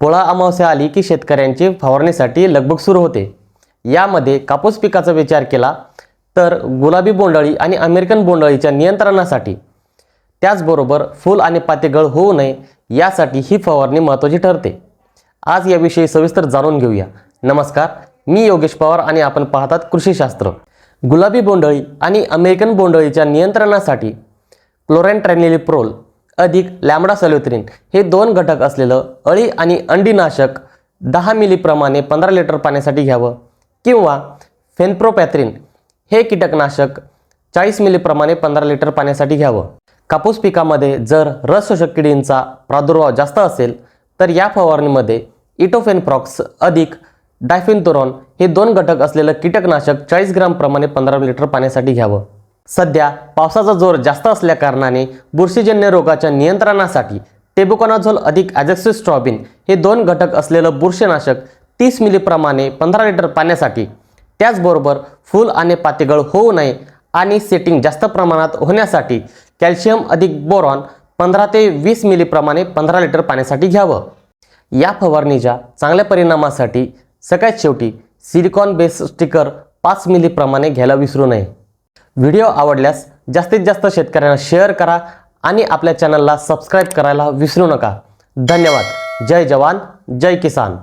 पोळा अमावस्या आली की शेतकऱ्यांची फवारणीसाठी लगबग सुरू होते. यामध्ये कापूस पिकाचा विचार केला तर गुलाबी बोंडअळी आणि अमेरिकन बोंडअळीच्या नियंत्रणासाठी. त्याचबरोबर फूल आणि पातेगळ होऊ नये यासाठी ही फवारणी महत्त्वाची ठरते. आज याविषयी सविस्तर जाणून घेऊया. नमस्कार मी योगेश पवार आणि आपण पाहतात कृषीशास्त्र गुलाबी बोंडअळी आणि अमेरिकन बोंडअळीच्या नियंत्रणासाठी क्लोरॅन्ट्रॅनिलिप्रोल अधिक लॅमडा सल्युत्रिन हे दोन घटक असलेलं अळी आणि अंडीनाशक दहा मिलीप्रमाणे पंधरा लिटर पाण्यासाठी घ्यावं किंवा फेनप्रोपॅथ्रिन हे कीटकनाशक चाळीस मिलीप्रमाणे पंधरा लिटर पाण्यासाठी घ्यावं. कापूस पिकामध्ये जर रस शोषक किडींचा प्रादुर्भाव जास्त असेल तर या फवारणीमध्ये इटोफेनप्रॉक्स अधिक डायफिनतोरॉन हे दोन घटक असलेलं कीटकनाशक चाळीस ग्रामप्रमाणे पंधरा लिटर पाण्यासाठी घ्यावं. सध्या पावसाचा जोर जास्त असल्याकारणाने बुरशीजन्य रोगाच्या नियंत्रणासाठी टेबुकोनाझोल अधिक ॲझेक्सिस्ट्रॉबिन हे दोन घटक असलेलं बुरशीनाशक तीस मिलीप्रमाणे पंधरा लिटर पाण्यासाठी त्याचबरोबर फूल आणि पातेगळ होऊ नये आणि सेटिंग जास्त प्रमाणात होण्यासाठी कॅल्शियम अधिक बोरॉन पंधरा ते वीस मिलीप्रमाणे पंधरा लिटर पाण्यासाठी घ्यावं. या फवारणीच्या चांगल्या परिणामासाठी सगळ्यात शेवटी सिलिकॉन बेस स्टिकर पाच मिलीप्रमाणे घ्यायला विसरू नये. व्हिडिओ आवडल्यास जास्तीत जास्त शेतकऱ्यांना शेअर करा आणि आपल्या चॅनलला सबस्क्राईब करायला विसरू नका. धन्यवाद. जय जवान जय किसान.